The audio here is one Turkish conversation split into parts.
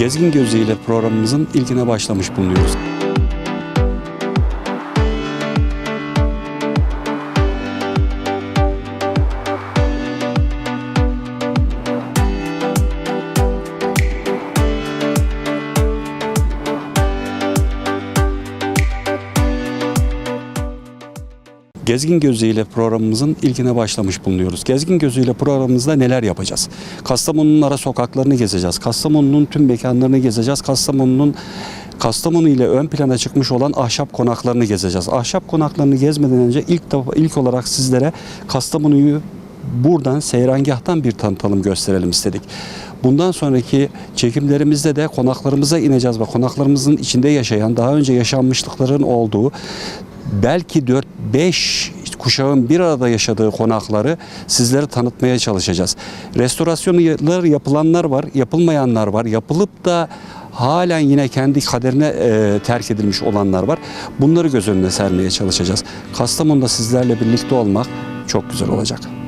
Gezgin Gözü ile programımızın ilkine başlamış bulunuyoruz. Gezgin Gözü ile programımızın ilkine başlamış bulunuyoruz. Gezgin Gözü ile programımızda neler yapacağız? Kastamonu'nun ara sokaklarını gezeceğiz. Kastamonu'nun tüm mekanlarını gezeceğiz. Kastamonu'nun Kastamonu ile ön plana çıkmış olan ahşap konaklarını gezeceğiz. Ahşap konaklarını gezmeden önce ilk ilk olarak sizlere Kastamonu'yu buradan seyrangahtan bir tanıtalım gösterelim istedik. Bundan sonraki çekimlerimizde de konaklarımıza ineceğiz ve konaklarımızın içinde yaşayan daha önce yaşanmışlıkların olduğu belki 4-5 kuşağın bir arada yaşadığı konakları sizlere tanıtmaya çalışacağız. Restorasyonlar yapılanlar var, yapılmayanlar var. Yapılıp da halen yine kendi kaderine e, terk edilmiş olanlar var. Bunları göz önüne sermeye çalışacağız. Kastamonu'da sizlerle birlikte olmak çok güzel olacak.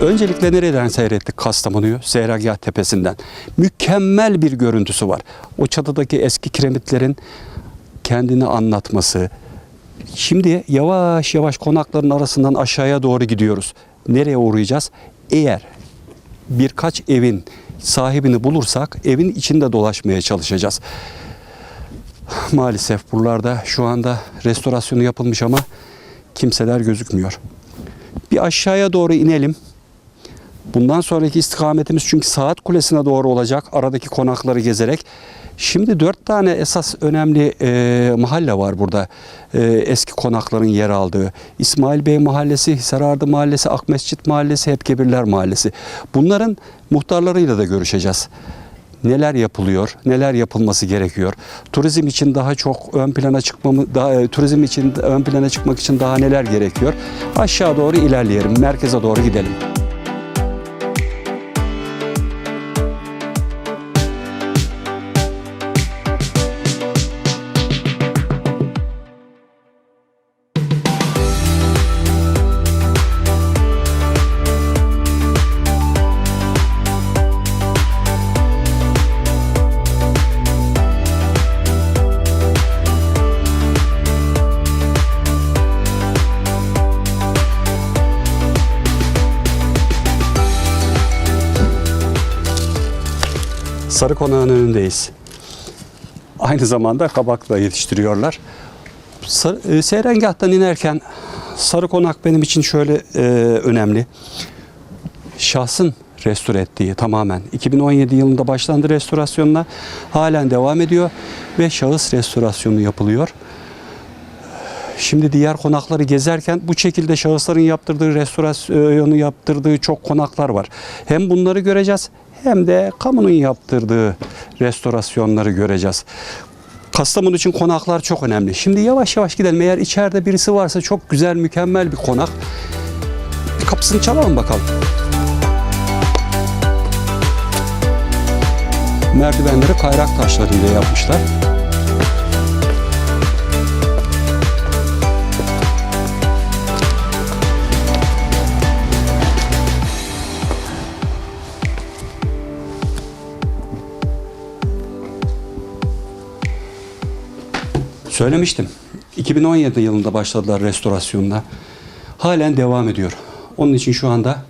Öncelikle nereden seyrettik Kastamonu'yu? Seyragah Tepesi'nden. Mükemmel bir görüntüsü var. O çatıdaki eski kiremitlerin kendini anlatması. Şimdi yavaş yavaş konakların arasından aşağıya doğru gidiyoruz. Nereye uğrayacağız? Eğer birkaç evin sahibini bulursak evin içinde dolaşmaya çalışacağız. Maalesef buralarda şu anda restorasyonu yapılmış ama kimseler gözükmüyor. Bir aşağıya doğru inelim. Bundan sonraki istikametimiz çünkü saat kulesine doğru olacak aradaki konakları gezerek. Şimdi dört tane esas önemli e, mahalle var burada. E, eski konakların yer aldığı. İsmail Bey Mahallesi, Hisarardı Mahallesi, Akmescit Mahallesi, Hepkebirler Mahallesi. Bunların muhtarlarıyla da görüşeceğiz. Neler yapılıyor, neler yapılması gerekiyor. Turizm için daha çok ön plana çıkmamı, daha, e, turizm için ön plana çıkmak için daha neler gerekiyor? Aşağı doğru ilerleyelim, merkeze doğru gidelim. Sarı Konağı'nın önündeyiz. Aynı zamanda kabak da yetiştiriyorlar. Sar- e, Seyrengah'tan inerken Sarı Konak benim için şöyle e, önemli. Şahsın restore ettiği tamamen 2017 yılında başlandı restorasyonla halen devam ediyor ve şahıs restorasyonu yapılıyor. Şimdi diğer konakları gezerken bu şekilde şahısların yaptırdığı restorasyonu yaptırdığı çok konaklar var. Hem bunları göreceğiz hem de kamunun yaptırdığı restorasyonları göreceğiz. Kastamonu için konaklar çok önemli. Şimdi yavaş yavaş gidelim. Eğer içeride birisi varsa çok güzel, mükemmel bir konak. Kapısını çalalım bakalım. Merdivenleri kayrak taşlarıyla yapmışlar. Söylemiştim. 2017 yılında başladılar restorasyonuna. Halen devam ediyor. Onun için şu anda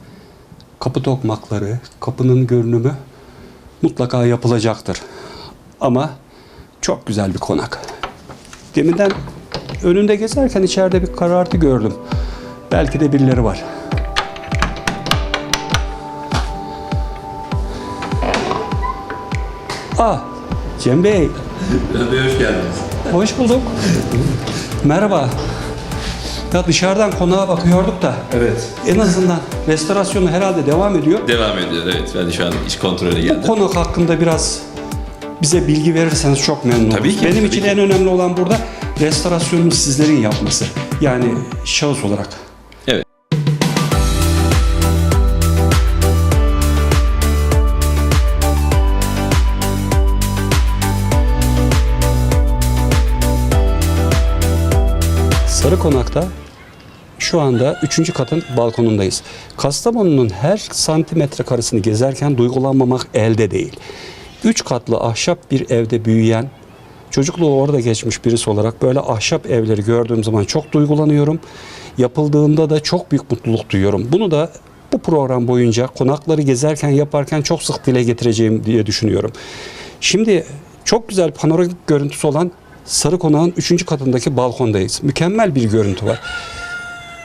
kapı tokmakları, kapının görünümü mutlaka yapılacaktır. Ama çok güzel bir konak. Deminden önünde gezerken içeride bir karartı gördüm. Belki de birileri var. Ah, Cem Bey, Bey hoş geldiniz. Hoş bulduk. Merhaba. Ya dışarıdan konağa bakıyorduk da Evet. en azından restorasyonu herhalde devam ediyor. Devam ediyor evet. Ben şu an iş kontrolü Bu geldim. konak hakkında biraz bize bilgi verirseniz çok memnun oluruz. Tabii ki, Benim tabii için ki. en önemli olan burada restorasyonunu sizlerin yapması. Yani şahıs olarak. Sarı Konak'ta şu anda 3. katın balkonundayız. Kastamonu'nun her santimetre karesini gezerken duygulanmamak elde değil. 3 katlı ahşap bir evde büyüyen, çocukluğu orada geçmiş birisi olarak böyle ahşap evleri gördüğüm zaman çok duygulanıyorum. Yapıldığında da çok büyük mutluluk duyuyorum. Bunu da bu program boyunca konakları gezerken yaparken çok sık dile getireceğim diye düşünüyorum. Şimdi çok güzel panoramik görüntüsü olan Sarı Konak'ın 3. katındaki balkondayız. Mükemmel bir görüntü var.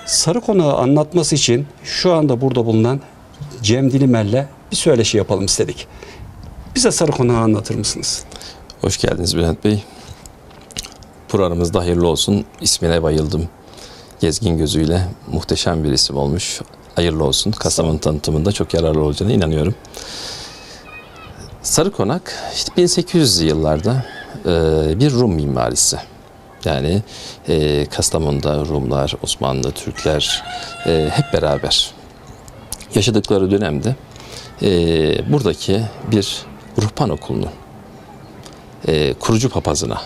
Sarı Konağı anlatması için şu anda burada bulunan Cem Dilimel'le bir söyleşi yapalım istedik. Bize Sarı Konağı anlatır mısınız? Hoş geldiniz Bülent Bey. Programımız da hayırlı olsun. İsmine bayıldım. Gezgin gözüyle muhteşem bir isim olmuş. Hayırlı olsun. Kastamonu tanıtımında çok yararlı olacağına inanıyorum. Sarı Konak işte 1800'lü yıllarda bir Rum mimarisi. Yani e, Kastamonu'da Rumlar, Osmanlı, Türkler e, hep beraber yaşadıkları dönemde e, buradaki bir ruhban okulunun e, kurucu papazına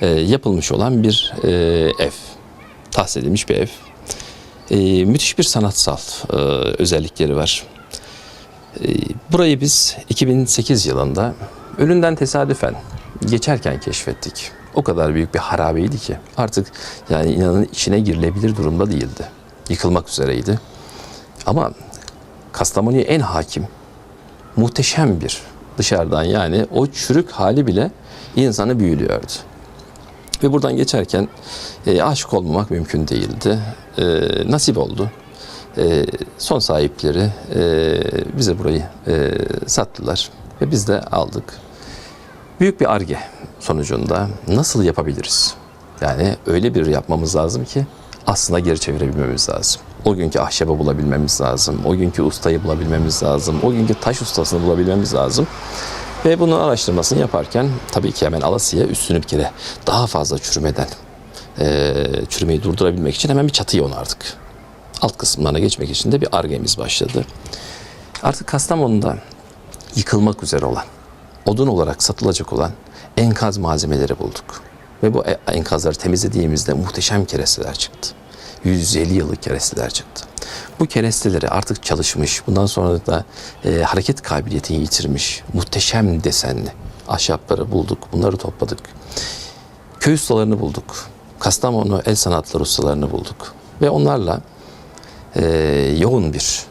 e, yapılmış olan bir e, ev. Tahsis edilmiş bir ev. E, müthiş bir sanatsal e, özellikleri var. E, burayı biz 2008 yılında önünden tesadüfen geçerken keşfettik. O kadar büyük bir harabeydi ki artık yani inanın içine girilebilir durumda değildi. Yıkılmak üzereydi. Ama Kastamonu'ya en hakim, muhteşem bir dışarıdan yani o çürük hali bile insanı büyülüyordu. Ve buradan geçerken e, aşık olmamak mümkün değildi. E, nasip oldu. E, son sahipleri e, bize burayı e, sattılar ve biz de aldık. Büyük bir arge sonucunda nasıl yapabiliriz? Yani öyle bir yapmamız lazım ki aslında geri çevirebilmemiz lazım. O günkü ahşabı bulabilmemiz lazım. O günkü ustayı bulabilmemiz lazım. O günkü taş ustasını bulabilmemiz lazım. Ve bunun araştırmasını yaparken tabii ki hemen Alasya üstünü bir kere daha fazla çürümeden e, çürümeyi durdurabilmek için hemen bir çatıyı onardık. Alt kısımlarına geçmek için de bir argemiz başladı. Artık Kastamonu'da yıkılmak üzere olan, odun olarak satılacak olan enkaz malzemeleri bulduk. Ve bu e- enkazları temizlediğimizde muhteşem keresteler çıktı. 150 yıllık keresteler çıktı. Bu keresteleri artık çalışmış, bundan sonra da e, hareket kabiliyetini yitirmiş, muhteşem desenli ahşapları bulduk, bunları topladık. Köy ustalarını bulduk. Kastamonu el sanatları ustalarını bulduk. Ve onlarla e, yoğun bir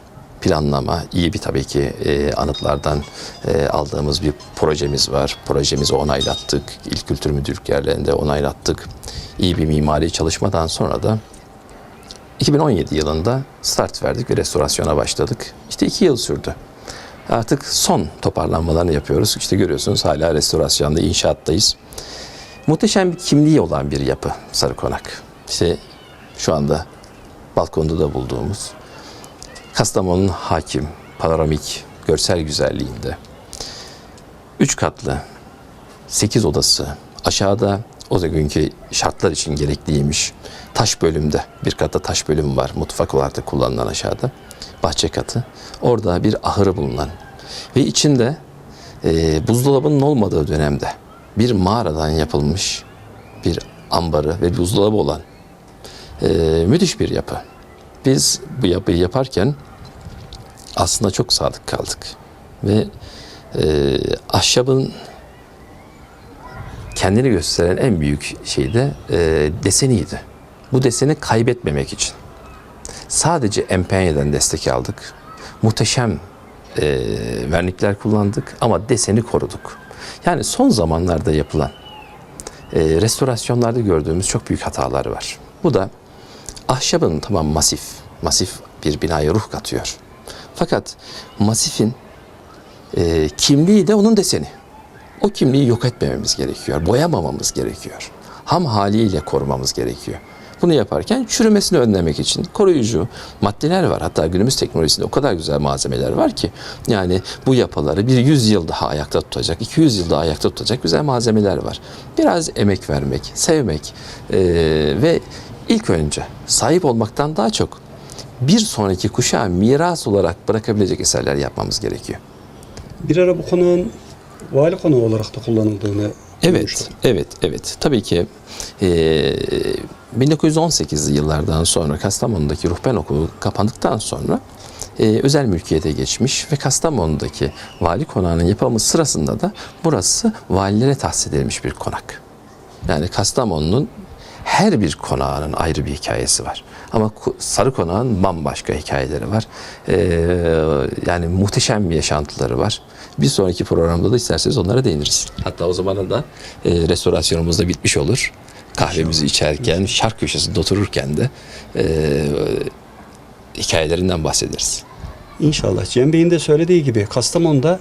planlama, iyi bir tabii ki e, anıtlardan e, aldığımız bir projemiz var. Projemizi onaylattık. İl Kültür Müdürlük yerlerinde onaylattık. İyi bir mimari çalışmadan sonra da 2017 yılında start verdik ve restorasyona başladık. İşte iki yıl sürdü. Artık son toparlanmalarını yapıyoruz. İşte görüyorsunuz hala restorasyonda, inşaattayız. Muhteşem bir kimliği olan bir yapı Sarı Konak. İşte şu anda balkonda da bulduğumuz Kastamonu'nun hakim, panoramik, görsel güzelliğinde. Üç katlı, sekiz odası, aşağıda o da günkü şartlar için gerekliymiş. Taş bölümde, bir katta taş bölüm var mutfak olarak kullanılan aşağıda. Bahçe katı. Orada bir ahırı bulunan ve içinde e, buzdolabının olmadığı dönemde bir mağaradan yapılmış bir ambarı ve buzdolabı olan e, müthiş bir yapı. Biz bu yapıyı yaparken aslında çok sadık kaldık. Ve e, ahşabın kendini gösteren en büyük şey de e, deseniydi. Bu deseni kaybetmemek için. Sadece empenyeden destek aldık. Muhteşem e, vernikler kullandık ama deseni koruduk. Yani son zamanlarda yapılan e, restorasyonlarda gördüğümüz çok büyük hatalar var. Bu da ahşabın tamam masif, masif bir binaya ruh katıyor. Fakat masifin e, kimliği de onun deseni. O kimliği yok etmememiz gerekiyor, boyamamamız gerekiyor. Ham haliyle korumamız gerekiyor. Bunu yaparken çürümesini önlemek için koruyucu maddeler var. Hatta günümüz teknolojisinde o kadar güzel malzemeler var ki yani bu yapıları bir 100 yıl daha ayakta tutacak, 200 yıl daha ayakta tutacak güzel malzemeler var. Biraz emek vermek, sevmek eee, ve ilk önce sahip olmaktan daha çok bir sonraki kuşağa miras olarak bırakabilecek eserler yapmamız gerekiyor. Bir ara bu konağın vali konağı olarak da kullanıldığını Evet, duymuştum. evet, evet. Tabii ki eee, 1918'li yıllardan sonra Kastamonu'daki ruhben okulu kapandıktan sonra e, özel mülkiyete geçmiş ve Kastamonu'daki vali konağının yapımı sırasında da burası valilere tahsis edilmiş bir konak. Yani Kastamonu'nun her bir konağının ayrı bir hikayesi var. Ama Sarı Konağın bambaşka hikayeleri var. Ee, yani muhteşem bir yaşantıları var. Bir sonraki programda da isterseniz onlara değiniriz. Hatta o zamana da e, restorasyonumuz da bitmiş olur. Kahvemizi içerken, şark köşesinde otururken de e, hikayelerinden bahsederiz. İnşallah. Cem Bey'in de söylediği gibi Kastamonu'da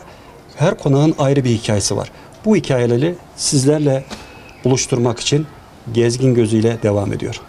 her konağın ayrı bir hikayesi var. Bu hikayeleri sizlerle buluşturmak için gezgin gözüyle devam ediyor.